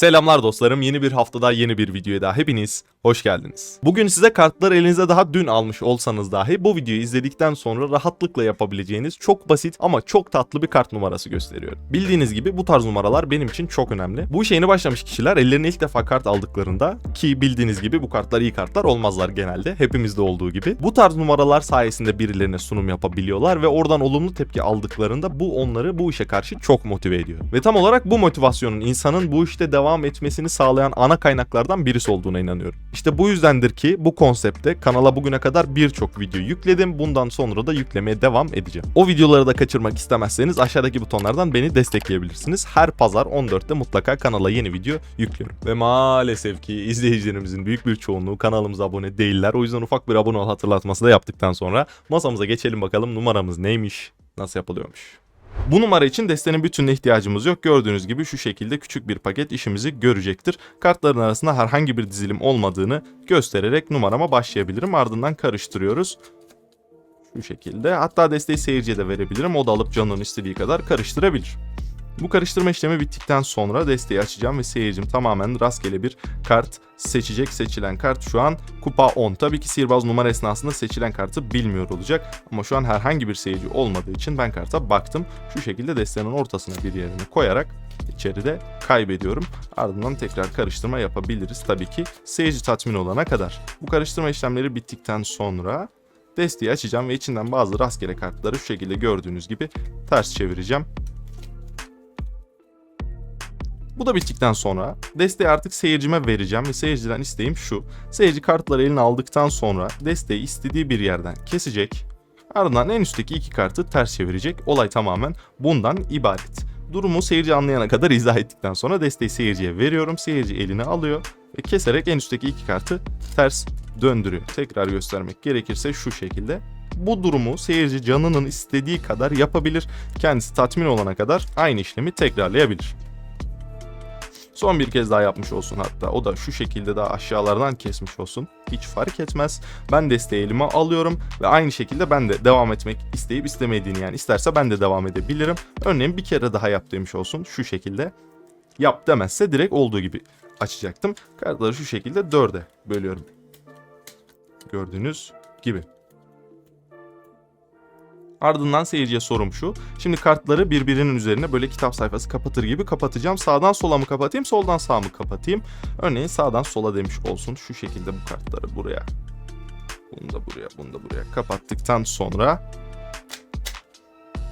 Selamlar dostlarım. Yeni bir haftada yeni bir videoya daha hepiniz hoş geldiniz. Bugün size kartları elinize daha dün almış olsanız dahi bu videoyu izledikten sonra rahatlıkla yapabileceğiniz çok basit ama çok tatlı bir kart numarası gösteriyorum. Bildiğiniz gibi bu tarz numaralar benim için çok önemli. Bu işe yeni başlamış kişiler ellerine ilk defa kart aldıklarında ki bildiğiniz gibi bu kartlar iyi kartlar olmazlar genelde. Hepimizde olduğu gibi. Bu tarz numaralar sayesinde birilerine sunum yapabiliyorlar ve oradan olumlu tepki aldıklarında bu onları bu işe karşı çok motive ediyor. Ve tam olarak bu motivasyonun insanın bu işte devam etmesini sağlayan ana kaynaklardan birisi olduğuna inanıyorum. İşte bu yüzdendir ki bu konsepte kanala bugüne kadar birçok video yükledim. Bundan sonra da yüklemeye devam edeceğim. O videoları da kaçırmak istemezseniz aşağıdaki butonlardan beni destekleyebilirsiniz. Her pazar 14'te mutlaka kanala yeni video yüklüyorum. Ve maalesef ki izleyicilerimizin büyük bir çoğunluğu kanalımıza abone değiller. O yüzden ufak bir abone ol hatırlatması da yaptıktan sonra masamıza geçelim bakalım numaramız neymiş, nasıl yapılıyormuş. Bu numara için destenin bütününe ihtiyacımız yok. Gördüğünüz gibi şu şekilde küçük bir paket işimizi görecektir. Kartların arasında herhangi bir dizilim olmadığını göstererek numarama başlayabilirim. Ardından karıştırıyoruz. Şu şekilde. Hatta desteği seyirciye de verebilirim. O da alıp canının istediği kadar karıştırabilir. Bu karıştırma işlemi bittikten sonra desteği açacağım ve seyircim tamamen rastgele bir kart seçecek. Seçilen kart şu an kupa 10. Tabii ki sihirbaz numara esnasında seçilen kartı bilmiyor olacak. Ama şu an herhangi bir seyirci olmadığı için ben karta baktım. Şu şekilde destenin ortasına bir yerine koyarak içeride kaybediyorum. Ardından tekrar karıştırma yapabiliriz tabii ki seyirci tatmin olana kadar. Bu karıştırma işlemleri bittikten sonra desteği açacağım ve içinden bazı rastgele kartları şu şekilde gördüğünüz gibi ters çevireceğim. Bu da bittikten sonra desteği artık seyircime vereceğim ve seyirciden isteğim şu. Seyirci kartları eline aldıktan sonra desteği istediği bir yerden kesecek. Ardından en üstteki iki kartı ters çevirecek. Olay tamamen bundan ibaret. Durumu seyirci anlayana kadar izah ettikten sonra desteği seyirciye veriyorum. Seyirci eline alıyor ve keserek en üstteki iki kartı ters döndürüyor. Tekrar göstermek gerekirse şu şekilde. Bu durumu seyirci canının istediği kadar yapabilir. Kendisi tatmin olana kadar aynı işlemi tekrarlayabilir. Son bir kez daha yapmış olsun hatta. O da şu şekilde daha aşağılardan kesmiş olsun. Hiç fark etmez. Ben desteği elime alıyorum ve aynı şekilde ben de devam etmek isteyip istemediğini yani isterse ben de devam edebilirim. Örneğin bir kere daha yap demiş olsun şu şekilde. Yap demezse direkt olduğu gibi açacaktım. Kartları şu şekilde dörde bölüyorum. Gördüğünüz gibi. Ardından seyirciye sorum şu. Şimdi kartları birbirinin üzerine böyle kitap sayfası kapatır gibi kapatacağım. Sağdan sola mı kapatayım, soldan sağa mı kapatayım? Örneğin sağdan sola demiş olsun. Şu şekilde bu kartları buraya. Bunu da buraya, bunu da buraya kapattıktan sonra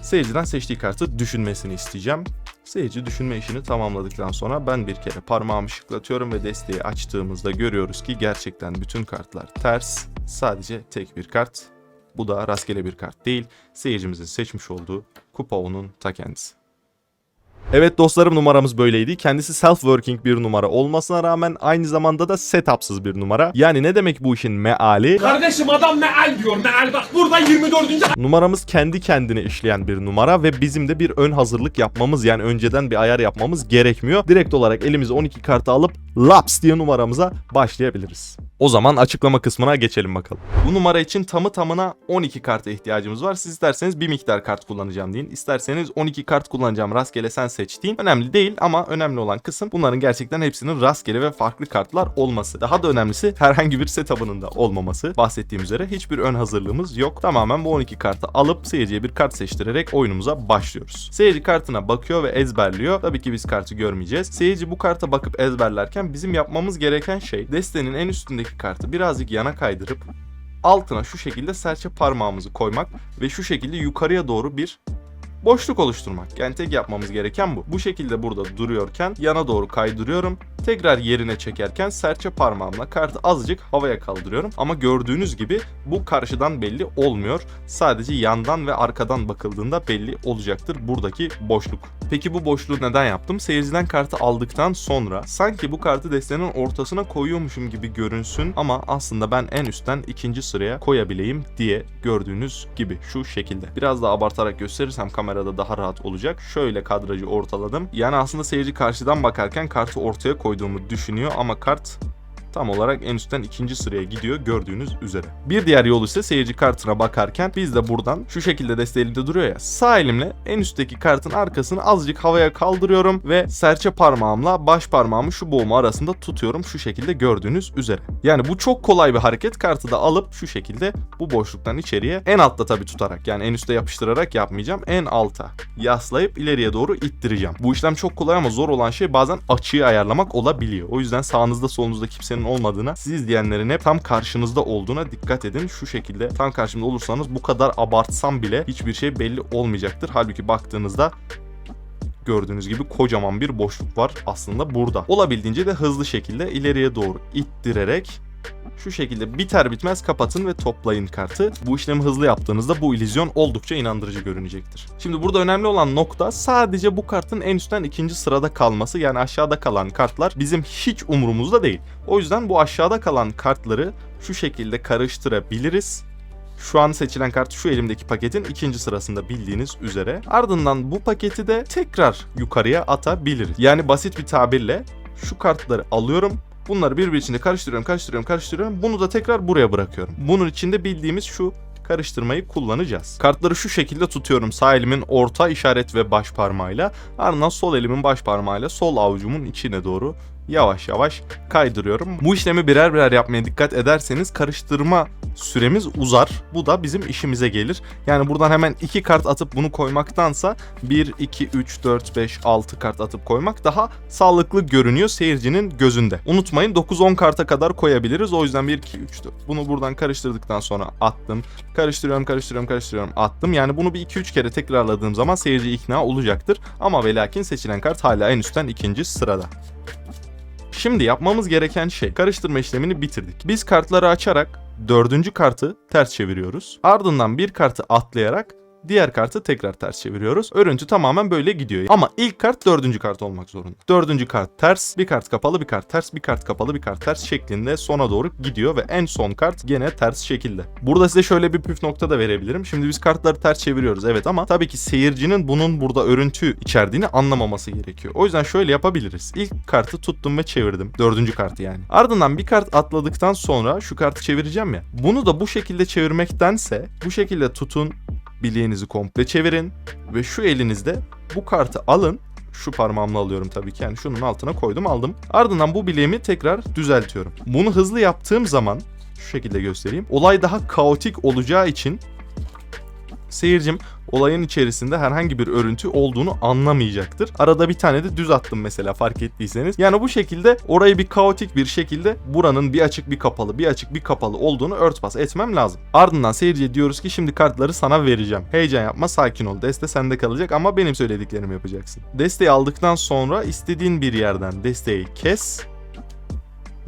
seyirciden seçtiği kartı düşünmesini isteyeceğim. Seyirci düşünme işini tamamladıktan sonra ben bir kere parmağımı şıklatıyorum ve desteği açtığımızda görüyoruz ki gerçekten bütün kartlar ters. Sadece tek bir kart bu da rastgele bir kart değil, seyircimizin seçmiş olduğu kupa onun ta kendisi. Evet dostlarım numaramız böyleydi. Kendisi self-working bir numara olmasına rağmen aynı zamanda da setupsız bir numara. Yani ne demek bu işin meali? Kardeşim adam meal diyor meal bak burada 24. Numaramız kendi kendine işleyen bir numara ve bizim de bir ön hazırlık yapmamız yani önceden bir ayar yapmamız gerekmiyor. Direkt olarak elimize 12 kartı alıp laps diye numaramıza başlayabiliriz. O zaman açıklama kısmına geçelim bakalım. Bu numara için tamı tamına 12 karta ihtiyacımız var. Siz isterseniz bir miktar kart kullanacağım deyin. İsterseniz 12 kart kullanacağım rastgele sen seçtiğin. Önemli değil ama önemli olan kısım bunların gerçekten hepsinin rastgele ve farklı kartlar olması. Daha da önemlisi herhangi bir setup'ının da olmaması. Bahsettiğim üzere hiçbir ön hazırlığımız yok. Tamamen bu 12 kartı alıp seyirciye bir kart seçtirerek oyunumuza başlıyoruz. Seyirci kartına bakıyor ve ezberliyor. Tabii ki biz kartı görmeyeceğiz. Seyirci bu karta bakıp ezberlerken bizim yapmamız gereken şey destenin en üstündeki kartı birazcık yana kaydırıp altına şu şekilde serçe parmağımızı koymak ve şu şekilde yukarıya doğru bir boşluk oluşturmak. Yani tek yapmamız gereken bu. Bu şekilde burada duruyorken yana doğru kaydırıyorum. Tekrar yerine çekerken serçe parmağımla kartı azıcık havaya kaldırıyorum. Ama gördüğünüz gibi bu karşıdan belli olmuyor. Sadece yandan ve arkadan bakıldığında belli olacaktır buradaki boşluk. Peki bu boşluğu neden yaptım? Seyirciden kartı aldıktan sonra sanki bu kartı destenin ortasına koyuyormuşum gibi görünsün ama aslında ben en üstten ikinci sıraya koyabileyim diye gördüğünüz gibi şu şekilde. Biraz daha abartarak gösterirsem kamerada daha rahat olacak. Şöyle kadrajı ortaladım. Yani aslında seyirci karşıdan bakarken kartı ortaya koyduğumu düşünüyor ama kart tam olarak en üstten ikinci sıraya gidiyor gördüğünüz üzere. Bir diğer yol ise seyirci kartına bakarken biz de buradan şu şekilde deste elimde duruyor ya sağ elimle en üstteki kartın arkasını azıcık havaya kaldırıyorum ve serçe parmağımla baş parmağımı şu boğumu arasında tutuyorum şu şekilde gördüğünüz üzere. Yani bu çok kolay bir hareket kartı da alıp şu şekilde bu boşluktan içeriye en altta tabi tutarak yani en üste yapıştırarak yapmayacağım en alta yaslayıp ileriye doğru ittireceğim. Bu işlem çok kolay ama zor olan şey bazen açıyı ayarlamak olabiliyor. O yüzden sağınızda solunuzda kimsenin olmadığına siz izleyenlerin hep tam karşınızda olduğuna dikkat edin. Şu şekilde tam karşımda olursanız bu kadar abartsam bile hiçbir şey belli olmayacaktır. Halbuki baktığınızda gördüğünüz gibi kocaman bir boşluk var aslında burada. Olabildiğince de hızlı şekilde ileriye doğru ittirerek şu şekilde biter bitmez kapatın ve toplayın kartı. Bu işlemi hızlı yaptığınızda bu illüzyon oldukça inandırıcı görünecektir. Şimdi burada önemli olan nokta sadece bu kartın en üstten ikinci sırada kalması. Yani aşağıda kalan kartlar bizim hiç umurumuzda değil. O yüzden bu aşağıda kalan kartları şu şekilde karıştırabiliriz. Şu an seçilen kart şu elimdeki paketin ikinci sırasında bildiğiniz üzere. Ardından bu paketi de tekrar yukarıya atabiliriz. Yani basit bir tabirle şu kartları alıyorum. Bunları birbiri içinde karıştırıyorum, karıştırıyorum, karıştırıyorum. Bunu da tekrar buraya bırakıyorum. Bunun içinde bildiğimiz şu karıştırmayı kullanacağız. Kartları şu şekilde tutuyorum. Sağ elimin orta işaret ve baş parmağıyla. Ardından sol elimin baş parmağıyla sol avucumun içine doğru yavaş yavaş kaydırıyorum. Bu işlemi birer birer yapmaya dikkat ederseniz karıştırma süremiz uzar. Bu da bizim işimize gelir. Yani buradan hemen iki kart atıp bunu koymaktansa 1, 2, 3, 4, 5, 6 kart atıp koymak daha sağlıklı görünüyor seyircinin gözünde. Unutmayın 9-10 karta kadar koyabiliriz. O yüzden 1, 2, 3, 4. Bunu buradan karıştırdıktan sonra attım. Karıştırıyorum, karıştırıyorum, karıştırıyorum, attım. Yani bunu bir 2-3 kere tekrarladığım zaman seyirci ikna olacaktır. Ama ve lakin seçilen kart hala en üstten ikinci sırada. Şimdi yapmamız gereken şey karıştırma işlemini bitirdik. Biz kartları açarak dördüncü kartı ters çeviriyoruz. Ardından bir kartı atlayarak diğer kartı tekrar ters çeviriyoruz. Örüntü tamamen böyle gidiyor. Ama ilk kart dördüncü kart olmak zorunda. Dördüncü kart ters, bir kart kapalı, bir kart ters, bir kart kapalı, bir kart ters şeklinde sona doğru gidiyor ve en son kart gene ters şekilde. Burada size şöyle bir püf nokta da verebilirim. Şimdi biz kartları ters çeviriyoruz evet ama tabii ki seyircinin bunun burada örüntü içerdiğini anlamaması gerekiyor. O yüzden şöyle yapabiliriz. İlk kartı tuttum ve çevirdim. Dördüncü kartı yani. Ardından bir kart atladıktan sonra şu kartı çevireceğim ya. Bunu da bu şekilde çevirmektense bu şekilde tutun bileğinizi komple çevirin ve şu elinizde bu kartı alın. Şu parmağımla alıyorum tabii ki. Yani şunun altına koydum aldım. Ardından bu bileğimi tekrar düzeltiyorum. Bunu hızlı yaptığım zaman şu şekilde göstereyim. Olay daha kaotik olacağı için seyircim olayın içerisinde herhangi bir örüntü olduğunu anlamayacaktır. Arada bir tane de düz attım mesela fark ettiyseniz. Yani bu şekilde orayı bir kaotik bir şekilde buranın bir açık bir kapalı bir açık bir kapalı olduğunu örtbas etmem lazım. Ardından seyirciye diyoruz ki şimdi kartları sana vereceğim. Heyecan yapma sakin ol. Deste sende kalacak ama benim söylediklerimi yapacaksın. Desteği aldıktan sonra istediğin bir yerden desteği kes.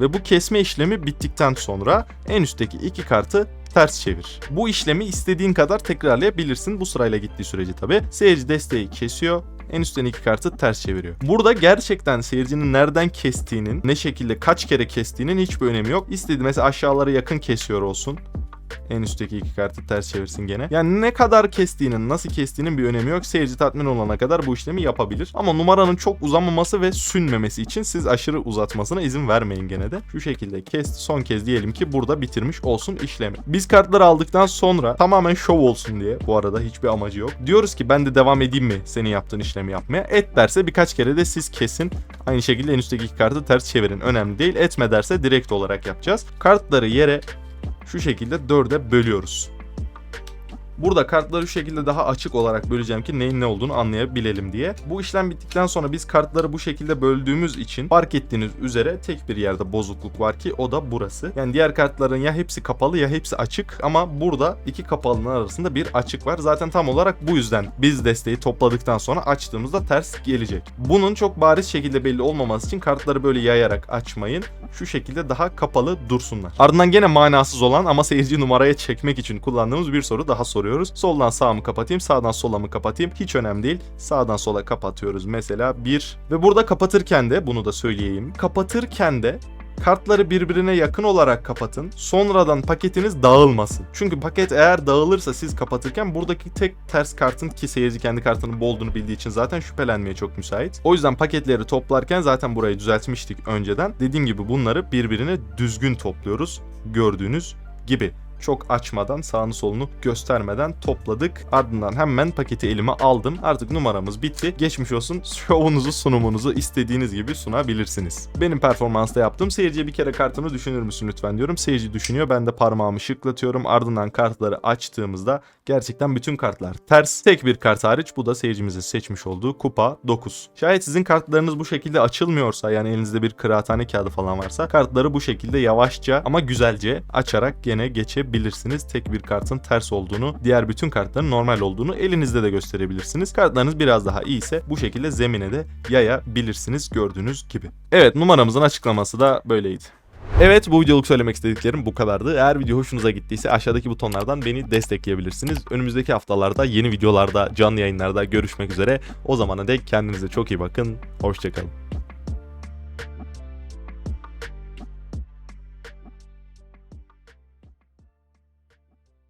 Ve bu kesme işlemi bittikten sonra en üstteki iki kartı ters çevir. Bu işlemi istediğin kadar tekrarlayabilirsin bu sırayla gittiği sürece tabi. Seyirci desteği kesiyor. En üstten iki kartı ters çeviriyor. Burada gerçekten seyircinin nereden kestiğinin, ne şekilde kaç kere kestiğinin hiçbir önemi yok. İstediği mesela aşağılara yakın kesiyor olsun. En üstteki iki kartı ters çevirsin gene. Yani ne kadar kestiğinin, nasıl kestiğinin bir önemi yok. Seyirci tatmin olana kadar bu işlemi yapabilir. Ama numaranın çok uzamaması ve sünmemesi için siz aşırı uzatmasına izin vermeyin gene de. Şu şekilde kesti son kez diyelim ki burada bitirmiş olsun işlemi. Biz kartları aldıktan sonra tamamen şov olsun diye bu arada hiçbir amacı yok. Diyoruz ki ben de devam edeyim mi senin yaptığın işlemi yapmaya? Et derse birkaç kere de siz kesin. Aynı şekilde en üstteki iki kartı ters çevirin. Önemli değil. Etme derse direkt olarak yapacağız. Kartları yere şu şekilde dörde bölüyoruz. Burada kartları şu şekilde daha açık olarak böleceğim ki neyin ne olduğunu anlayabilelim diye. Bu işlem bittikten sonra biz kartları bu şekilde böldüğümüz için fark ettiğiniz üzere tek bir yerde bozukluk var ki o da burası. Yani diğer kartların ya hepsi kapalı ya hepsi açık ama burada iki kapalının arasında bir açık var. Zaten tam olarak bu yüzden biz desteği topladıktan sonra açtığımızda ters gelecek. Bunun çok bariz şekilde belli olmaması için kartları böyle yayarak açmayın. Şu şekilde daha kapalı dursunlar. Ardından gene manasız olan ama seyirci numaraya çekmek için kullandığımız bir soru daha soruyoruz. Soldan sağa mı kapatayım, sağdan sola mı kapatayım? Hiç önemli değil. Sağdan sola kapatıyoruz mesela bir. Ve burada kapatırken de bunu da söyleyeyim. Kapatırken de Kartları birbirine yakın olarak kapatın. Sonradan paketiniz dağılmasın. Çünkü paket eğer dağılırsa siz kapatırken buradaki tek ters kartın ki seyirci kendi kartının bol olduğunu bildiği için zaten şüphelenmeye çok müsait. O yüzden paketleri toplarken zaten burayı düzeltmiştik önceden. Dediğim gibi bunları birbirine düzgün topluyoruz. Gördüğünüz gibi çok açmadan sağını solunu göstermeden topladık. Ardından hemen paketi elime aldım. Artık numaramız bitti. Geçmiş olsun. Şovunuzu sunumunuzu istediğiniz gibi sunabilirsiniz. Benim performansta yaptığım seyirciye bir kere kartını düşünür müsün lütfen diyorum. Seyirci düşünüyor. Ben de parmağımı şıklatıyorum. Ardından kartları açtığımızda gerçekten bütün kartlar ters. Tek bir kart hariç bu da seyircimizin seçmiş olduğu kupa 9. Şayet sizin kartlarınız bu şekilde açılmıyorsa yani elinizde bir kıraathane kağıdı falan varsa kartları bu şekilde yavaşça ama güzelce açarak gene geçebilirsiniz. Tek bir kartın ters olduğunu, diğer bütün kartların normal olduğunu elinizde de gösterebilirsiniz. Kartlarınız biraz daha iyiyse bu şekilde zemine de yayabilirsiniz gördüğünüz gibi. Evet numaramızın açıklaması da böyleydi. Evet bu videoluk söylemek istediklerim bu kadardı. Eğer video hoşunuza gittiyse aşağıdaki butonlardan beni destekleyebilirsiniz. Önümüzdeki haftalarda yeni videolarda, canlı yayınlarda görüşmek üzere. O zamana dek kendinize çok iyi bakın. Hoşçakalın.